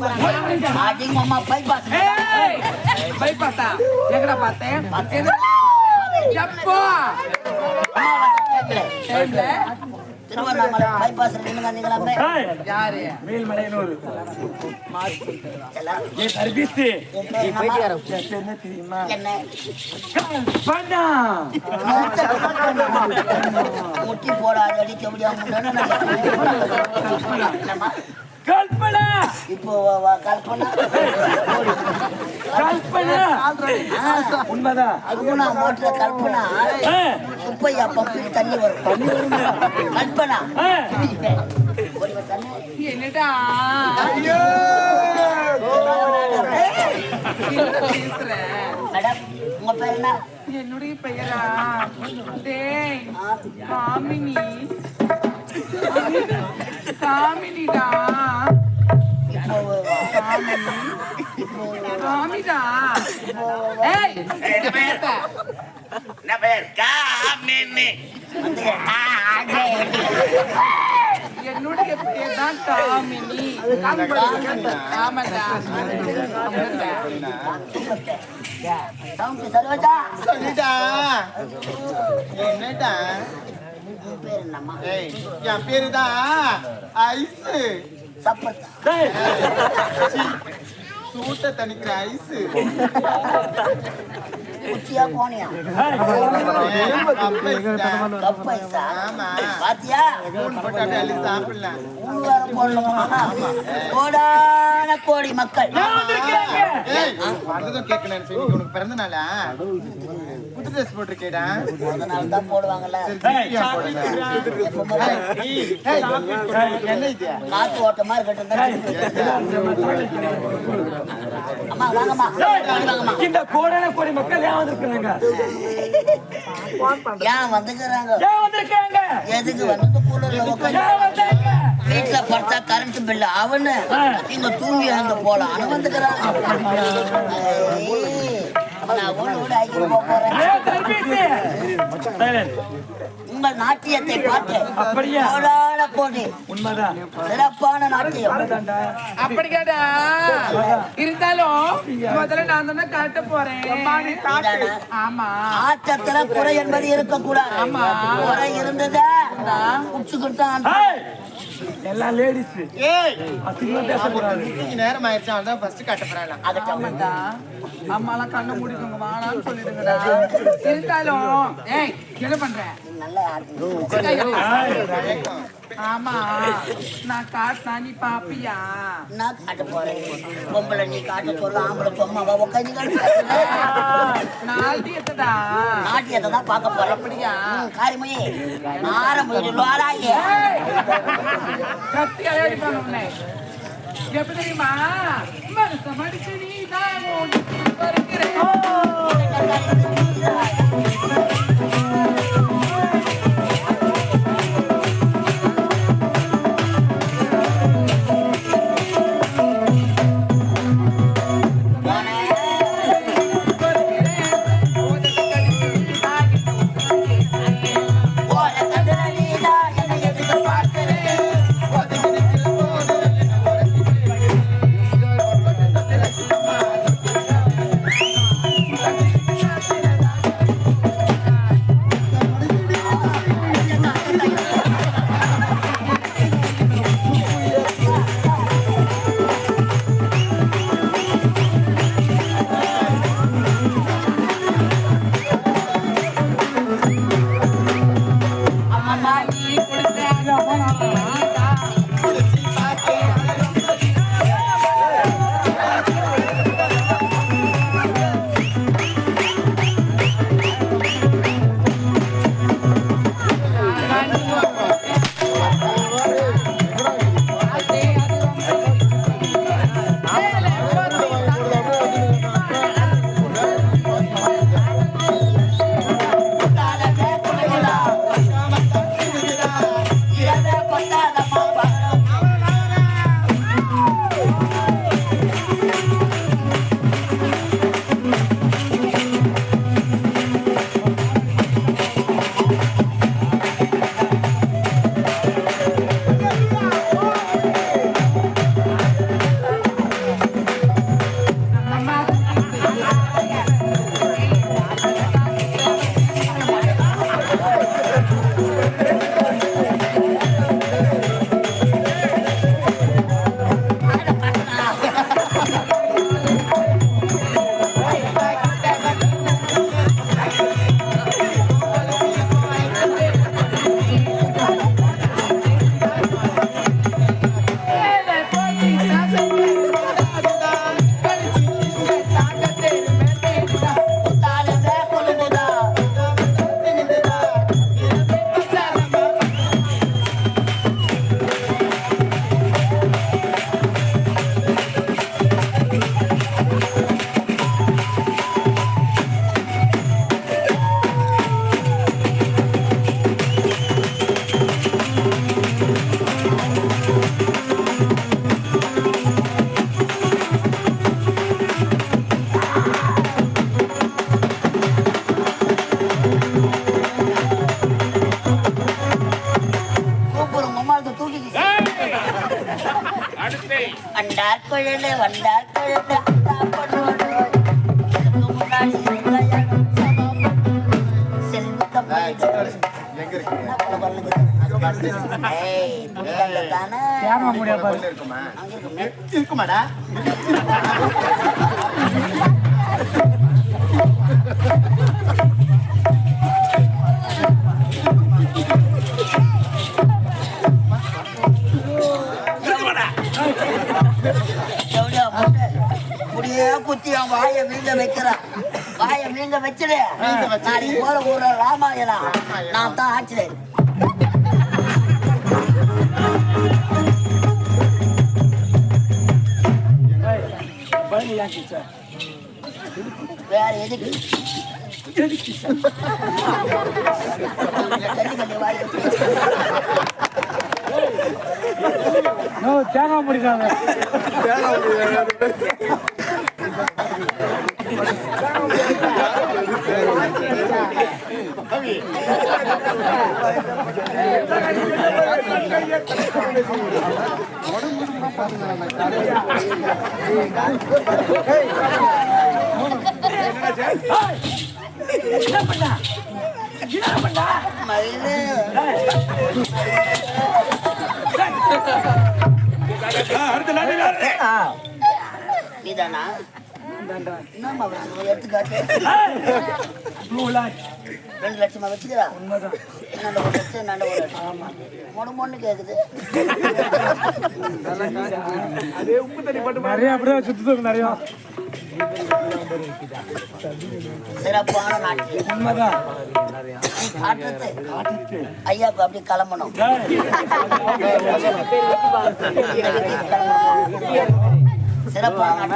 அடிங்க அம்மா பைபாஸ் பைபாஸா எங்கடா பார்த்தேன் எப்போ திருவண்ணாமலை பைபாஸ் யாரு மேல்மலையனூர் ஏ சர்வீஸ்? என்ன தெரியுமா என்ன பண்ணா முட்டி போடாத அடிக்க முடியாம கல்பனா இப்போ கல்பனா கல்பனா உண்மைதான். நான் மோட்டர கல்பனா சுப்பையா பம்பில் தண்ணி வரும். கல்பனா தண்ணி என்னடா? பேசுற? மேடம் உங்க பேர் என்ன? என்னுடைய பெயரா? டேய் காமினி. காமினிடா. காமினி காமிடா ஏய். என்ன பேர் காமினி வந்து ஆ, ஆடே. என்னுடைய பெயர் தான் காமினி ஆமாடா சொல்லிட்டா என்னடா பேர் என் பேரு தான் சூட்ட தணிக்கிற ஐஸ் குச்சியா போனியா பாத்தியா சாப்பிடலாம் போடணுமா கோடான கோடி மக்கள் பிறந்த நாளா புது ட்ரெஸ் போட்டிருக்கேடா அதனால தான் போடுவாங்கல்ல என்ன இது காத்து ஓட்டமா இருக்கட்டும் இந்த கோடான கோடி மக்கள் ஏன் வந்திருக்கிறாங்க ஏன் வந்துக்கிறாங்க ஏன் வந்திருக்காங்க எதுக்கு வந்து கூலர்ல உட்காந்து ஏன் வந்தாங்க வீட்டுல படுத்தா கரண்ட் பில்லு. அவனு இங்க தூங்கி அங்க போலாம். அவன் வந்துக்கிறான். உங்கள் நாட்டியத்தை பார்த்து அப்படியா? கோடான கோடி. உண்மைதான். சிறப்பான நாட்டியம். அப்படி கேட்டா இருந்தாலும் முதல்ல நான் தானே காட்ட போறேன்? ஆமா. ஆட்டத்துல குறை என்பது இருக்கக்கூடாது. ஆமா. குறை இருந்ததா? குடிச்சுக்கிட்டான் ஏய், எல்லாம் லேடிஸ் ஏய். அசிங்கமா பேசக்கூடாது இன்னைக்கு நேரம் தான் ஃபர்ஸ்ட் கட்ட போறான் ஆமாடா அம்மாலாம் கண்ணை மூடிக்கோங்க வாடான்னு சொல்லிடுங்கடா. இருந்தாலும் ஏய் என்ன பண்ற? நல்லா. ஆமா. நான் காட்டினா நீ பாப்பியா? நான் காட்ட போறேன். பொம்பளை நீ காட்ட சொல்ல ஆம்பளை சும்மா உட்காந்து நாட்டியத்தடா நாட்டியத்தை தான் பார்க்க போறேன். அப்படியா? காரிமையே ஆரம்பிச்சு வாராயே. கத்தி அடிப்பாங்க உன்னை. எப்படி தெரியுமா? மனுஷ மடிச்சு நீ தான் ஓடி மும்மாளத்தை தூக்கி வண்டார் குழந்தை வண்டார் குழந்தை இருக்குமாடா? எவ்வளோ குத்தி அவன் வாயை வீங்க வைக்கிறான் வாயை நாளைக்கு போற ஊர ராமாயணம். நான் தான் ஆச்சு வேற எதுக்கு? கல்லி தேங்காய் முடிக்காத என்ன பண்ண என்ன பண்ண? நீதானா? ரெண்டு லட்சமா வச்சுக்கிறா? உண்மைதான் என்னண்ட ஒரு லட்சம் என்னண்ட ஒரு லட்சம். மொடு மொன்னு கேக்குது. நிறைய அப்படியே சுத்துது நிறைய. சிறப்பான நாட்டியம் உண்மைதான். ஐயாக்கு அப்படி கிளம்பணும். சிறப்பான